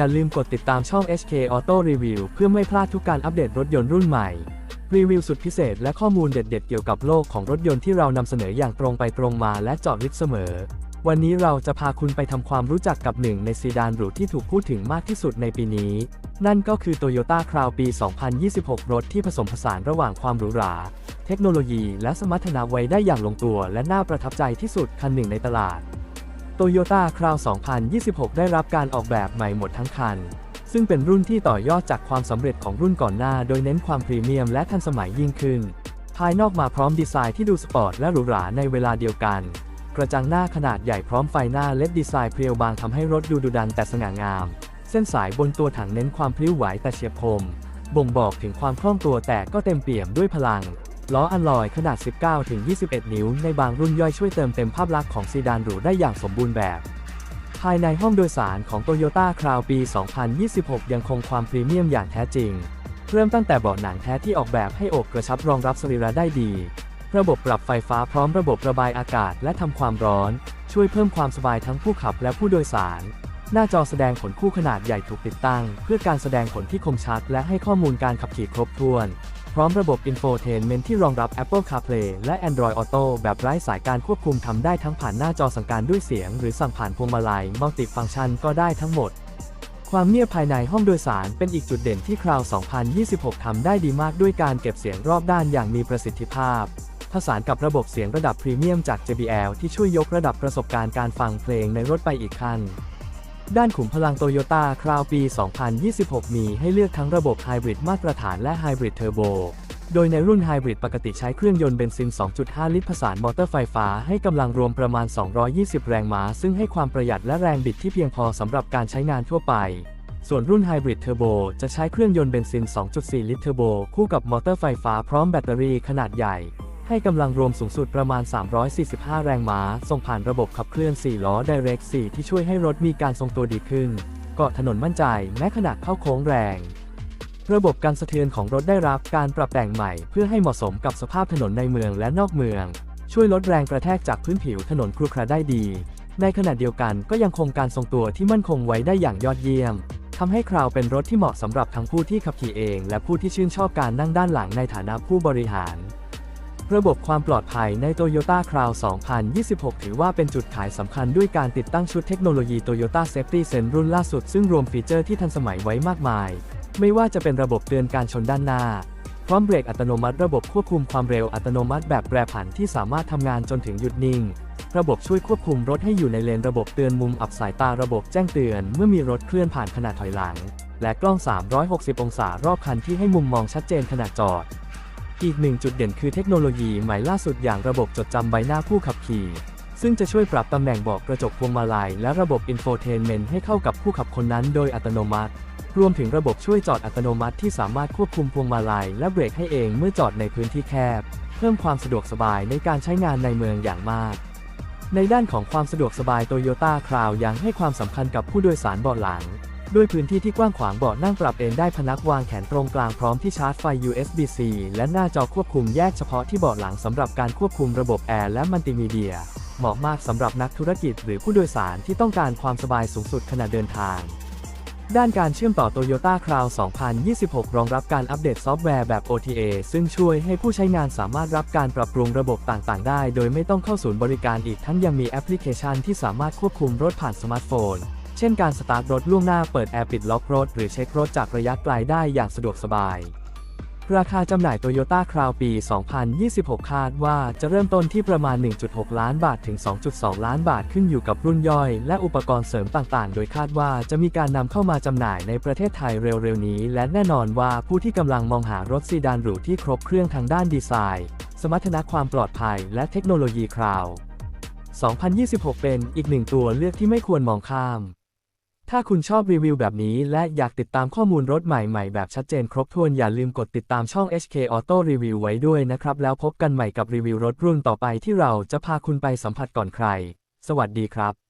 อย่าลืมกดติดตามช่อง HK Auto Review เพื่อไม่พลาดทุกการอัปเดตรถยนต์รุ่นใหม่ รีวิวสุดพิเศษและข้อมูลเด็ดๆ เกี่ยวกับโลกของรถยนต์ที่เรานำเสนออย่างตรงไปตรงมาและเจาะลึกเสมอ วันนี้เราจะพาคุณไปทำความรู้จักกับหนึ่งในซีดานหรูที่ถูกพูดถึงมากที่สุดในปีนี้ นั่นก็คือ Toyota Crown ปี 2026 รถที่ผสมผสานระหว่างความหรูหรา เทคโนโลยีและสมรรถนะไว้ได้อย่างลงตัว และน่าประทับใจที่สุดคันหนึ่งในตลาด Toyota Crown 2026 ได้รับการออกแบบใหม่หมดทั้งคัน ซึ่งเป็นรุ่นที่ต่อยอดจากความสำเร็จของรุ่นก่อนหน้า โดยเน้นความพรีเมียมและทันสมัยยิ่งขึ้น ภายนอกมาพร้อมดีไซน์ที่ดูสปอร์ตและหรูหราในเวลาเดียวกัน กระจังหน้าขนาดใหญ่พร้อมไฟหน้าเล็ดดีไซน์เพรียวบางทำให้รถดูดุดันแต่สง่างาม เส้นสายบนตัวถังเน้นความพลิ้วไหวแต่เฉียบคม บ่งบอกถึงความคล่องตัวแต่ก็เต็มเปี่ยมด้วยพลัง ล้ออัลลอยขนาด 19-21 นิ้ว ในบางรุ่นย่อยช่วยเติมเต็มภาพลักษณ์ของซีดานหรูได้อย่างสมบูรณ์แบบ ภายในห้องโดยสารของ Toyota Crown ปี 2026 ยังคงความพรีเมียมอย่างแท้จริง เริ่มตั้งแต่เบาะหนังแท้ที่ออกแบบให้โอบกระชับรองรับสรีระได้ดี ระบบปรับไฟฟ้าพร้อมระบบระบายอากาศและทำความร้อน ช่วยเพิ่มความสบายทั้งผู้ขับและผู้โดยสาร หน้าจอแสดงผลคู่ขนาดใหญ่ถูกติดตั้ง เพื่อการแสดงผลที่คมชัด และให้ข้อมูลการขับขี่ครบถ้วน พร้อมระบบ Infotainment ที่รองรับ Apple CarPlay และ Android Auto แบบไร้สายการควบคุมทำได้ทั้งผ่านหน้าจอสั่งการด้วยเสียง หรือสั่งผ่านพวงมาลัย Multi-Function ก็ได้ทั้งหมด ความเงียบภายในห้องโดยสารเป็นอีกจุดเด่นที่คราว 2026 ทำได้ดีมากด้วยการเก็บเสียงรอบด้านอย่างมีประสิทธิภาพผสานกับระบบเสียงระดับพรีเมียมจาก JBL ที่ช่วยยกระดับประสบการณ์การฟังเพลงในรถไปอีกขั้น ด้านขุมพลังโตโยต้าคราวปี 2026 มีให้เลือกทั้งระบบไฮบริดมาตรฐานและไฮบริดเทอร์โบ โดยในรุ่นไฮบริดปกติใช้เครื่องยนต์เบนซิน 2.5 ลิตรผสานมอเตอร์ไฟฟ้าให้กำลังรวมประมาณ 220 แรงม้า ซึ่งให้ความประหยัดและแรงบิดที่เพียงพอสำหรับการใช้งานทั่วไป ส่วนรุ่นไฮบริดเทอร์โบจะใช้เครื่องยนต์เบนซิน 2.4 ลิตรเทอร์โบคู่กับมอเตอร์ไฟฟ้าพร้อมแบตเตอรี่ขนาดใหญ่ ให้กำลังรวมสูงสุดประมาณ 345 แรงม้า ส่งผ่านระบบขับเคลื่อน 4 ล้อ Direct 4 ที่ช่วยให้รถมีการทรงตัวดีขึ้น เกาะถนนมั่นใจ แม้ขณะเข้าโค้งแรง ระบบการสะเทือนของรถได้รับการปรับแต่งใหม่ เพื่อให้เหมาะสมกับสภาพถนนในเมืองและนอกเมือง ช่วยลดแรงกระแทกจากพื้นผิวถนนครุขระได้ดี ในขณะเดียวกันก็ยังคงการทรงตัวที่มั่นคงไว้ได้อย่างยอดเยี่ยมทำให้คราวเป็นรถที่เหมาะสำหรับทั้งผู้ที่ขับขี่เอง และผู้ที่ชื่นชอบการนั่งด้านหลังในฐานะผู้บริหาร ระบบความปลอดภัยใน Toyota Crown 2026 ถือว่าเป็นจุดขายสำคัญด้วยการติดตั้งชุดเทคโนโลยี Toyota Safety Sense รุ่นล่าสุด ซึ่งรวมฟีเจอร์ที่ทันสมัยไว้มากมาย ไม่ว่าจะเป็นระบบเตือนการชนด้านหน้า พร้อมเบรกอัตโนมัติระบบควบคุมความเร็วอัตโนมัติแบบแปรผันที่สามารถทำงานจนถึงหยุดนิ่ง ระบบช่วยควบคุมรถให้อยู่ในเลนระบบเตือนมุมอับสายตาระบบแจ้งเตือน เมื่อมีรถเคลื่อนผ่านขณะถอยหลัง และกล้อง 360 องศารอบคันที่ให้มุมมองชัดเจนขณะจอด อีกหนึ่งจุดเด่นคือเทคโนโลยีใหม่ล่าสุดอย่างระบบจดจำใบหน้าผู้ขับขี่ ซึ่งจะช่วยปรับตำแหน่งบอกกระจกพวงมาลัยและระบบ Infotainment ให้เข้ากับผู้ขับคนนั้นโดยอัตโนมัติ รวมถึงระบบช่วยจอดอัตโนมัติที่สามารถควบคุมพวงมาลัยและเบรกให้เองเมื่อจอดในพื้นที่แคบ เพิ่มความสะดวกสบายในการใช้งานในเมืองอย่างมาก ในด้านของความสะดวกสบายโตโยต้าคราวยังให้ความสำคัญกับผู้โดยสารเบาะหลัง ด้วยพื้นที่ที่กว้างขวางเบาะนั่งปรับเอนได้พนักวางแขนตรงกลางพร้อมที่ชาร์จไฟ USB-C และหน้าจอควบคุมแยกเฉพาะที่เบาะหลังสำหรับการควบคุมระบบแอร์และมัลติมีเดีย เหมาะมากสำหรับนักธุรกิจหรือผู้โดยสารที่ต้องการความสบายสูงสุดขณะเดินทาง ด้านการเชื่อมต่อ Toyota Crown 2026 รองรับการอัปเดตซอฟต์แวร์แบบ OTA ซึ่งช่วยให้ผู้ใช้งานสามารถรับการปรับปรุงระบบต่างๆ ได้ โดยไม่ต้องเข้าศูนย์บริการอีกทั้งยังมีแอปพลิเคชันที่สามารถควบคุมรถผ่านสมาร์ทโฟน เช่นการสตาร์ทรถล่วงหน้าเปิดแอร์ปิดล็อกรถ หรือเช็ครถจากระยะไกลได้อย่างสะดวกสบาย ราคาจำหน่าย Toyota Crown ปี 2026 คาดว่าจะเริ่มต้นที่ประมาณ 1.6 ล้านบาทถึง 2.2 ล้านบาทขึ้นอยู่กับรุ่นย่อย และอุปกรณ์เสริมต่างๆ โดยคาดว่าจะมีการนำเข้ามาจำหน่ายในประเทศไทยเร็วๆ นี้ และแน่นอนว่าผู้ที่กำลังมองหารถซีดานหรูที่ครบเครื่องทางด้านดีไซน์ สมรรถนะความปลอดภัย และเทคโนโลยีคราว2026 เป็นอีกหนึ่งตัวเลือกที่ไม่ควรมองข้าม ถ้าคุณชอบรีวิวแบบนี้และอยากติดตามข้อมูลรถใหม่ๆ แบบชัดเจนครบถ้วนอย่าลืมกดติดตามช่อง HK Auto Review ไว้ด้วยนะครับ แล้วพบกันใหม่กับรีวิวรถรุ่นต่อไปที่เราจะพาคุณไปสัมผัสก่อนใคร สวัสดีครับ